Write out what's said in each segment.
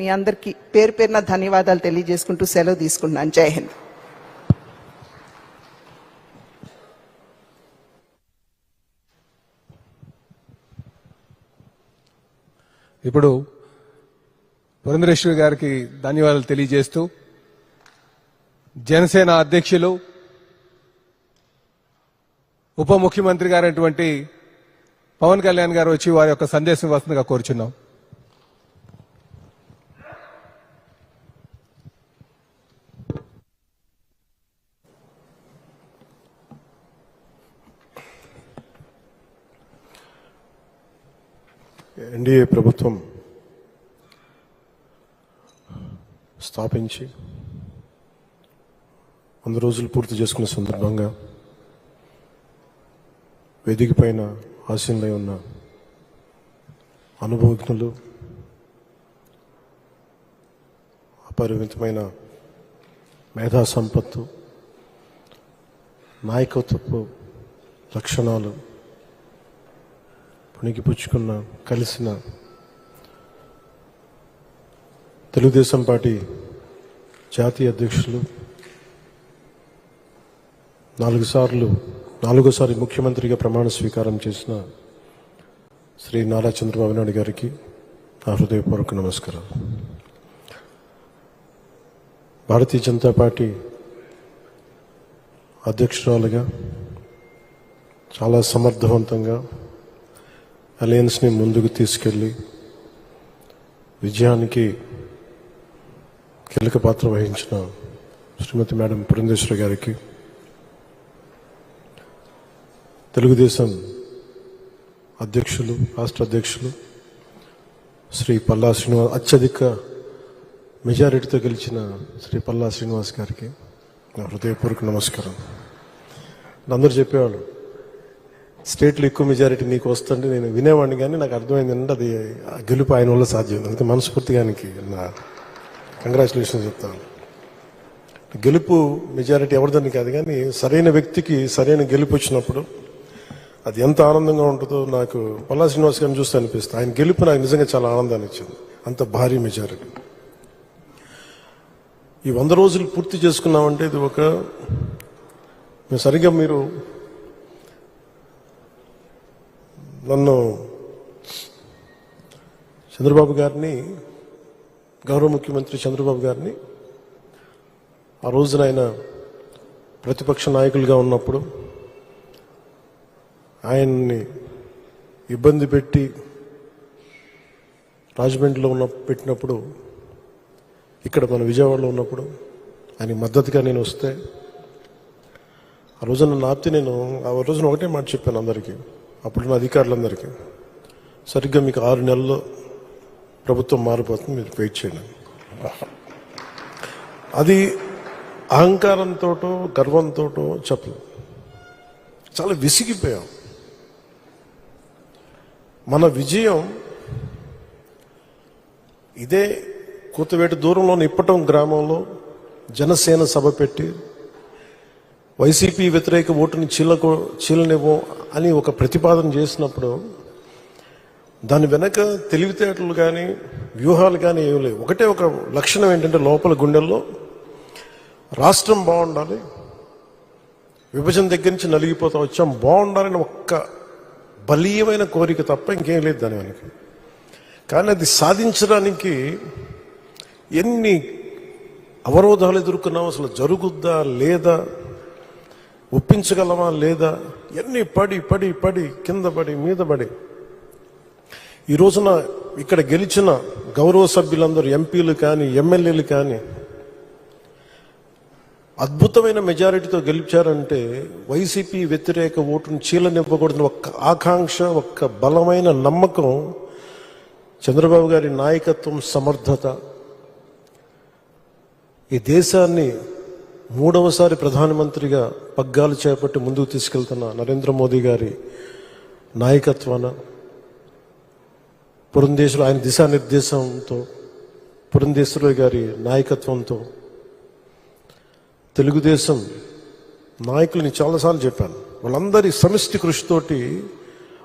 మీ అందరికీ పేరు పేరున ధన్యవాదాలు తెలియజేసుకుంటూ సెలవు తీసుకున్నాను జై హింద్. ఇప్పుడు పురంధరేశ్వరి గారికి ధన్యవాదాలు తెలియజేస్తూ జనసేన అధ్యక్షులు ఉప ముఖ్యమంత్రి గారైనటువంటి పవన్ కళ్యాణ్ గారు వచ్చి వారి యొక్క సందేశం వస్తుందిగా కోరుచున్నాం. ఎన్డీఏ ప్రభుత్వం స్థాపించి వంద రోజులు పూర్తి చేసుకున్న సందర్భంగా వేదిక పైన ఆశీనులై ఉన్న అనుభవజ్ఞులు అపరిమితమైన మేధా సంపత్తు నాయకత్వపు లక్షణాలు పుణికిపుచ్చుకున్న కలిసిన తెలుగుదేశం పార్టీ జాతీయ అధ్యక్షులు నాలుగు సార్లు నాలుగోసారి ముఖ్యమంత్రిగా ప్రమాణ స్వీకారం చేసిన శ్రీ నారా చంద్రబాబు నాయుడు గారికి నా హృదయపూర్వక నమస్కారం భారతీయ జనతా పార్టీ అధ్యక్షురాలుగా చాలా సమర్థవంతంగా అలయన్స్ని ముందుకు తీసుకెళ్ళి విజయానికి కీలక పాత్ర వహించిన శ్రీమతి మేడం పురంధేశ్వర గారికి. తెలుగుదేశం అధ్యక్షులు రాష్ట్ర అధ్యక్షులు శ్రీ పల్లా శ్రీనివాస్ అత్యధిక మెజారిటీతో గెలిచిన శ్రీ పల్లా శ్రీనివాస్ గారికి నా హృదయపూర్వక నమస్కారం. అందరూ చెప్పేవాళ్ళు స్టేట్లో ఎక్కువ మెజారిటీ నీకు వస్తుంటే నేను వినేవాడిని కానీ నాకు అర్థమైంది అంటే అది గెలుపు ఆయన వల్ల సాధ్యం. అందుకే మనస్ఫూర్తిగా ఆయనకి నా కంగ్రాచులేషన్ చెప్తాను. గెలుపు మెజారిటీ ఎవరిదని కాదు కానీ సరైన వ్యక్తికి సరైన గెలుపు వచ్చినప్పుడు అది ఎంత ఆనందంగా ఉంటుందో నాకు పల్లా శ్రీనివాస్ గారిని చూస్తే అనిపిస్తుంది. ఆయన గెలుపు నాకు నిజంగా చాలా ఆనందాన్ని ఇచ్చింది. అంత భారీ మెజారిటీ. ఈ వంద రోజులు పూర్తి చేసుకున్నామంటే ఇది ఒక మేము సరిగ్గా మీరు నన్ను చంద్రబాబు గారిని గౌరవ ముఖ్యమంత్రి చంద్రబాబు గారిని ఆ రోజున ఆయన ప్రతిపక్ష నాయకులుగా ఉన్నప్పుడు ఆయన్ని ఇబ్బంది పెట్టి రాజమండ్రిలో ఉన్న పెట్టినప్పుడు ఇక్కడ మన విజయవాడలో ఉన్నప్పుడు ఆయన మద్దతుగా నేను వస్తే ఆ రోజున నాపితే నేను ఆ రోజున ఒకటే మాట చెప్పాను అందరికీ. అప్పుడున్న అధికారులందరికీ. సరిగ్గా మీకు ఆరు నెలల్లో ప్రభుత్వం మారిపోతుంది మీరు వెయిట్ చేయండి. అది అహంకారంతో గర్వంతో చెప్పలేదు చాలా విసిగిపోయాం. మన విజయం ఇదే కూతవేటి దూరంలోని ఇప్పటం గ్రామంలో జనసేన సభ పెట్టి వైసీపీ వ్యతిరేక ఓటుని చీలకు చీలనివ్వం అని ఒక ప్రతిపాదన చేసినప్పుడు దాని వెనక తెలివితేటలు కానీ వ్యూహాలు కానీ ఏమి లేవు. ఒకటే ఒక లక్షణం ఏంటంటే లోపల గుండెల్లో రాష్ట్రం బాగుండాలి విభజన దగ్గర నుంచి నలిగిపోతా వచ్చాం బాగుండాలని ఒక్క బలీయమైన కోరిక తప్ప ఇంకేం లేదు దాని వెనక. కానీ అది సాధించడానికి ఎన్ని అవరోధాలు ఎదుర్కొన్నాం అసలు జరుగుద్దా లేదా ఒప్పించగలమా లేదా? ఎన్ని పడి పడి పడి కింద పడి మీద పడి. ఈ రోజున ఇక్కడ గెలిచిన గౌరవ సభ్యులందరూ ఎంపీలు కానీ ఎమ్మెల్యేలు కానీ అద్భుతమైన మెజారిటీతో గెలిచారంటే వైసీపీ వ్యతిరేక ఓటును చీలనివ్వకూడదని ఒక్క ఆకాంక్ష ఒక్క బలమైన నమ్మకం చంద్రబాబు గారి నాయకత్వం సమర్థత. ఈ దేశాన్ని మూడవసారి ప్రధానమంత్రిగా పగ్గాలు చేపట్టి ముందుకు తీసుకెళ్తున్న నరేంద్ర మోదీ గారి నాయకత్వాన పురంధేశ్వరు ఆయన దిశానిర్దేశంతో పురంధేశ్వరు గారి నాయకత్వంతో తెలుగుదేశం నాయకులని చాలాసార్లు చెప్పాను. వాళ్ళందరి సమిష్టి కృషితోటి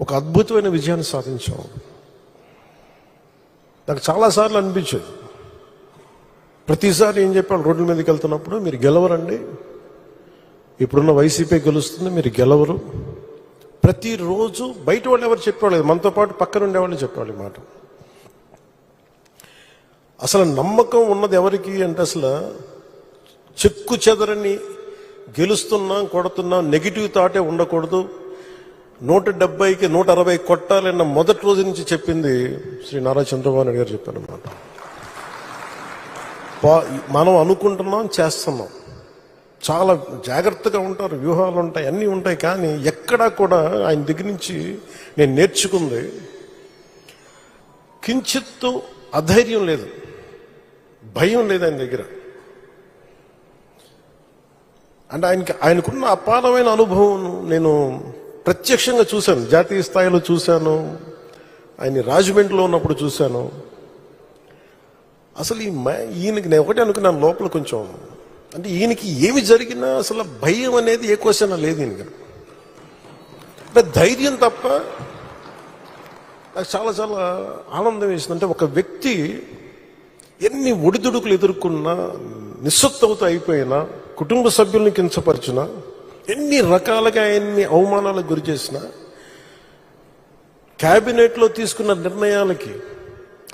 ఒక అద్భుతమైన విజయాన్ని సాధించాం. నాకు చాలాసార్లు అనిపించేది. ప్రతిసారి ఏం చెప్పాలి రోడ్ల మీదకి వెళ్తున్నప్పుడు మీరు గెలవరండి. ఇప్పుడున్న వైసీపీ గెలుస్తుంది మీరు గెలవరు. ప్రతిరోజు బయట వాళ్ళు ఎవరు చెప్పేవాళ్ళు మనతో పాటు పక్కన ఉండేవాళ్ళు చెప్పేవాళ్ళు ఈ మాట. అసలు నమ్మకం ఉన్నది ఎవరికి అంటే అసలు చెక్కు చెదరని గెలుస్తున్నాం కొడుతున్నాం నెగిటివ్ థాటే ఉండకూడదు. నూట డెబ్బైకి నూట అరవై కొట్టాలన్న మొదటి రోజు నుంచి చెప్పింది శ్రీ నారా చంద్రబాబు నాయుడు గారు చెప్పారన్నమాట మనం అనుకుంటున్నాం చేస్తున్నాం. చాలా జాగ్రత్తగా ఉంటారు వ్యూహాలు ఉంటాయి అన్నీ ఉంటాయి కానీ ఎక్కడా కూడా ఆయన దగ్గర నుంచి నేను నేర్చుకుంది కించిత్తు అధైర్యం లేదు భయం లేదు ఆయన దగ్గర. అంటే ఆయనకి ఆయనకున్న అపారమైన అనుభవం నేను ప్రత్యక్షంగా చూశాను జాతీయ స్థాయిలో చూశాను ఆయన రాజమండ్రిలో ఉన్నప్పుడు చూశాను. అసలు ఈ మ- ఈయనకి నేను ఒకటే అనుకున్నాను లోపల కొంచెం. అంటే ఈయనకి ఏమి జరిగినా అసలు భయం అనేది ఏ క్వశ్చన్ లేదు ఈయనకి. అంటే ధైర్యం తప్ప నాకు చాలా చాలా ఆనందం వేసింది. అంటే ఒక వ్యక్తి ఎన్ని ఒడిదుడుకులు ఎదుర్కొన్నా నిస్సత్తవత అయిపోయినా కుటుంబ సభ్యుల్ని కించపరిచినా ఎన్ని రకాలుగా ఎన్ని అవమానాలకు గురి చేసినా క్యాబినెట్లో తీసుకున్న నిర్ణయాలకి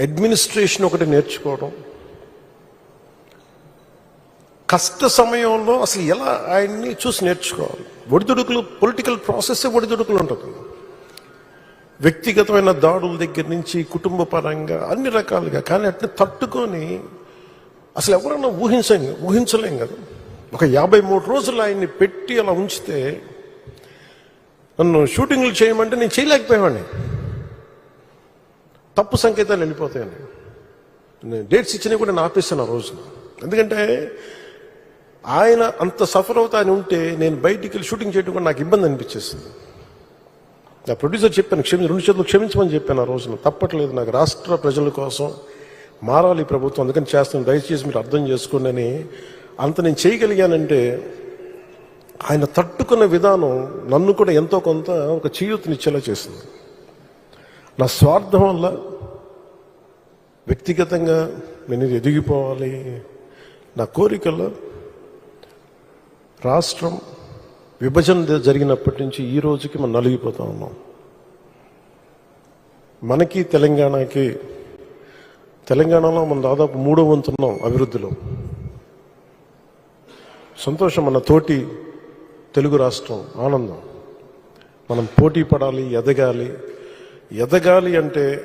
అడ్మినిస్ట్రేషన్ ఒకటి నేర్చుకోవడం. కష్ట సమయంలో అసలు ఎలా ఆయన్ని చూసి నేర్చుకోవాలి? ఒడిదుడుకులు పొలిటికల్ ప్రాసెస్ ఒడిదుడుకులు ఉంటుంది. వ్యక్తిగతమైన దాడుల దగ్గర నుంచి కుటుంబ పరంగా అన్ని రకాలుగా. కానీ అట్ని తట్టుకొని అసలు ఎవరన్నా ఊహించం ఊహించలేం కదా. ఒక యాభై మూడు రోజులు ఆయన్ని పెట్టి అలా ఉంచితే నన్ను షూటింగ్లు చేయమంటే నేను చేయలేకపోయేవాడిని. తప్పు సంకేతాలు వెళ్ళిపోతాయని నేను డేట్స్ ఇచ్చినవి కూడా నేను ఆపేస్తాను ఆ రోజు ఎందుకంటే ఆయన అంత సఫర్ అవుతా అని ఉంటే నేను బయటికి వెళ్ళి షూటింగ్ చేయడం కూడా నాకు ఇబ్బంది అనిపించేస్తుంది నా ప్రొడ్యూసర్ చెప్పాను క్షమి రెండు చేతులు క్షమించమని చెప్పాను ఆ రోజున. తప్పట్లేదు నాకు రాష్ట్ర ప్రజల కోసం మారాలి ప్రభుత్వం. అందుకని చేస్తాను. దయచేసి మీరు అర్థం చేసుకోండి అంత నేను చేయగలిగానంటే ఆయన తట్టుకున్న విధానం నన్ను కూడా ఎంతో కొంత ఒక చేయూతనిచ్చేలా చేసింది. నా స్వార్థం వల్ల వ్యక్తిగతంగా నేను ఎదిగిపోవాలి నా కోరికల్లో రాష్ట్రం విభజన జరిగినప్పటి నుంచి ఈ రోజుకి మనం నలిగిపోతా ఉన్నాం. మనకి తెలంగాణకి తెలంగాణలో మనం దాదాపు మూడో వంతున్నాం అభివృద్ధిలో. సంతోషం మన తోటి తెలుగు రాష్ట్రం ఆనందం. మనం పోటీ పడాలి ఎదగాలి. ఎదగాలి అంటే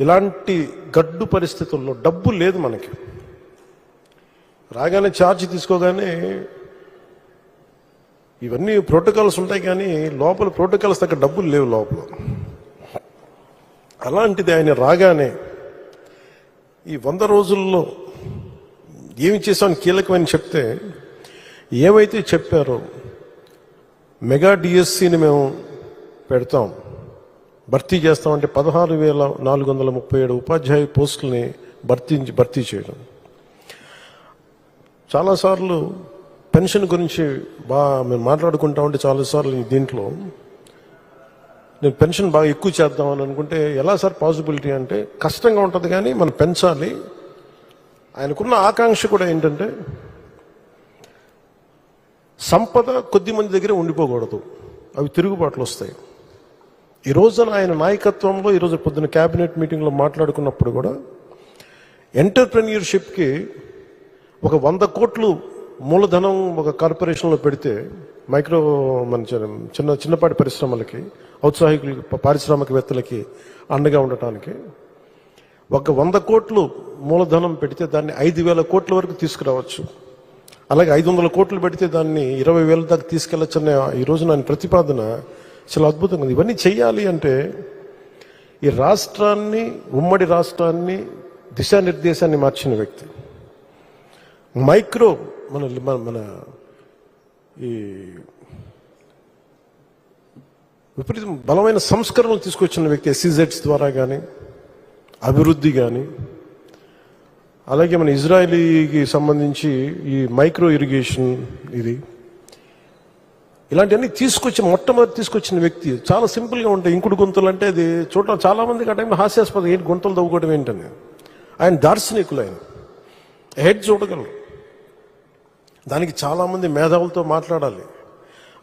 ఇలాంటి గడ్డు పరిస్థితుల్లో డబ్బు లేదు మనకి. రాగానే ఛార్జ్ తీసుకోగానే ఇవన్నీ ప్రోటోకాల్స్ ఉంటాయి కానీ లోపల ప్రోటోకాల్స్ తగ్గ డబ్బులు లేవు లోపల. అలాంటిది ఆయన రాగానే ఈ వంద రోజుల్లో ఏమి చేసామని కీలకమని చెప్తే ఏమైతే చెప్పారో మెగా డిఎస్సిని మేము పెడతాం. భర్తీ చేస్తామంటే పదహారు వేల నాలుగు వందల ముప్పై ఏడు ఉపాధ్యాయ పోస్టుల్ని భర్తీ భర్తీ చేయడం. చాలాసార్లు పెన్షన్ గురించి బాగా మేము మాట్లాడుకుంటా ఉంటే చాలాసార్లు దీంట్లో నేను పెన్షన్ బాగా ఎక్కువ చేద్దామని అనుకుంటే ఎలా సార్ పాసిబిలిటీ అంటే కష్టంగా ఉంటుంది కానీ మనం పెంచాలి. ఆయనకున్న ఆకాంక్ష కూడా ఏంటంటే సంపద కొద్ది మంది దగ్గర ఉండిపోకూడదు. అవి తిరుగుబాట్లు వస్తాయి. ఈ రోజున ఆయన నాయకత్వంలో ఈరోజు పొద్దున క్యాబినెట్ మీటింగ్లో మాట్లాడుకున్నప్పుడు కూడా ఎంటర్ప్రెన్యూర్షిప్కి ఒక వంద కోట్లు మూలధనం ఒక కార్పొరేషన్లో పెడితే మైక్రో మన చిన్న- చిన్నపాటి పరిశ్రమలకి ఔత్సాహికులకి పారిశ్రామికవేత్తలకి అండగా ఉండటానికి ఒక వంద కోట్లు మూలధనం పెడితే దాన్ని ఐదు వేల కోట్ల వరకు తీసుకురావచ్చు. అలాగే ఐదు వందల కోట్లు పెడితే దాన్ని ఇరవై వేల దాకా తీసుకెళ్ళొచ్చనే ఈ రోజు నా ప్రతిపాదన చాలా అద్భుతంగా ఉంది. ఇవన్నీ చేయాలి అంటే ఈ రాష్ట్రాన్ని ఉమ్మడి రాష్ట్రాన్ని దిశానిర్దేశాన్ని మార్చిన వ్యక్తి. మైక్రో మన మన మన ఈ విపరీతం బలమైన సంస్కరణలు తీసుకొచ్చిన వ్యక్తి ఎస్సీజెడ్స్ ద్వారా కానీ అభివృద్ధి కానీ అలాగే మన ఇజ్రాయలీకి సంబంధించి ఈ మైక్రో ఇరిగేషన్ ఇది ఇలాంటివన్నీ తీసుకొచ్చి మొట్టమొదటి తీసుకొచ్చిన వ్యక్తి. చాలా సింపుల్గా ఉంటాయి. ఇంకుడు గొంతులు అంటే అది చూడటం చాలా మందికి ఆ టైంలో హాస్యాస్పదం. ఏంటి గొంతులు తవ్వుకోవడం ఏంటని. ఆయన దార్శనికులు ఆయన. హెడ్ చూడగలరు. దానికి చాలామంది మేధావులతో మాట్లాడాలి.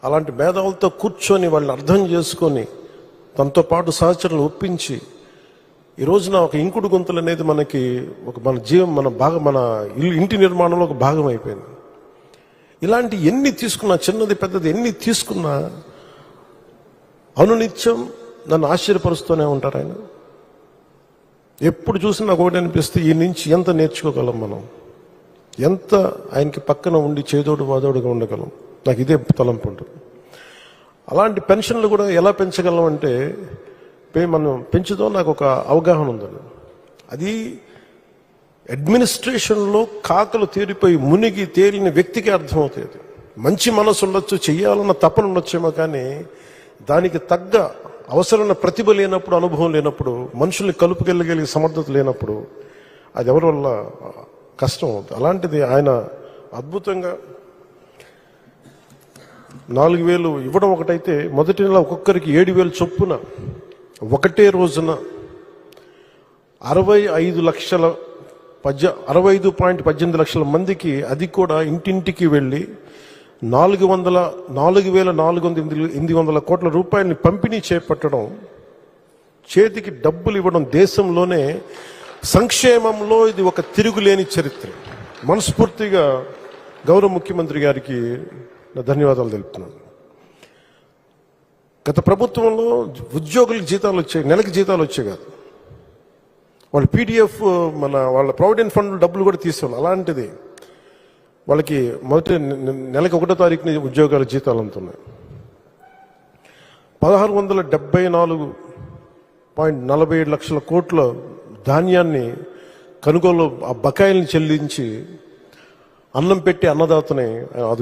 అలాంటి మేధావులతో కూర్చొని వాళ్ళని అర్థం చేసుకొని తనతో పాటు సహచరులు ఒప్పించి ఈ రోజున ఒక ఇంకుడు గొంతులు అనేది మనకి ఒక మన జీవం మన భాగం మన ఇల్లు ఇంటి నిర్మాణంలో ఒక భాగం అయిపోయింది. ఇలాంటి ఎన్ని తీసుకున్నా చిన్నది పెద్దది ఎన్ని తీసుకున్నా అనునిత్యం నన్ను ఆశ్చర్యపరుస్తూనే ఉంటారు ఆయన. ఎప్పుడు చూసినా నాకు ఒకటి అనిపిస్తే ఈ నుంచి ఎంత నేర్చుకోగలం మనం? ఎంత ఆయనకి పక్కన ఉండి చేదోడు వాదోడుగా ఉండగలం? నాకు ఇదే తలంపు ఉంటుంది. అలాంటి పెన్షన్లు కూడా ఎలా పెంచగలం అంటే మనం పెంచుతో నాకు ఒక అవగాహన ఉందండి. అది అడ్మినిస్ట్రేషన్లో కాకలు తేరిపోయి మునిగి తేలిన వ్యక్తికి అర్థమవుతుంది. మంచి మనసు ఉండొచ్చు చెయ్యాలన్న తపన ఉండొచ్చేమో కానీ దానికి తగ్గ అవసరమైన ప్రతిభ లేనప్పుడు అనుభవం లేనప్పుడు మనుషుల్ని కలుపుకెళ్ళగలిగే సమర్థత లేనప్పుడు అది ఎవరి వల్ల కష్టం అవుతుంది. అలాంటిది ఆయన అద్భుతంగా నాలుగు వేలు ఇవ్వడం ఒకటైతే మొదటి నెల ఒక్కొక్కరికి ఏడు వేలు చొప్పున ఒకటే రోజున అరవై ఐదు లక్షల పద్య అరవై ఐదు పాయింట్ పద్దెనిమిది లక్షల మందికి అది కూడా ఇంటింటికి వెళ్ళి నాలుగు వందల నాలుగు వేల నాలుగు వందల ఎనిమిది- ఎనిమిది వందల కోట్ల రూపాయలని పంపిణీ చేపట్టడం చేతికి డబ్బులు ఇవ్వడం దేశంలోనే సంక్షేమంలో ఇది ఒక తిరుగులేని చరిత్ర. మనస్ఫూర్తిగా గౌరవ ముఖ్యమంత్రి గారికి నా ధన్యవాదాలు తెలుపుతున్నాను. గత ప్రభుత్వంలో ఉద్యోగులకు జీతాలు వచ్చాయి నెలకి జీతాలు వచ్చాయి కాదు. వాళ్ళ పీడిఎఫ్ మన వాళ్ళ ప్రావిడెంట్ ఫండ్ డబ్బులు కూడా తీసుకోవాలి అలాంటిది వాళ్ళకి మొదటి నెలకి ఒకటో తారీఖున ఉద్యోగాల జీతాలు అందుతున్నాయి. పదహారు వందల డెబ్బై నాలుగు పాయింట్ నలభై ఏడు లక్షల కోట్ల ధాన్యాన్ని కనుగోలు ఆ బకాయిల్ని చెల్లించి అన్నం పెట్టి అన్నదాతని ఆదుకున్నారు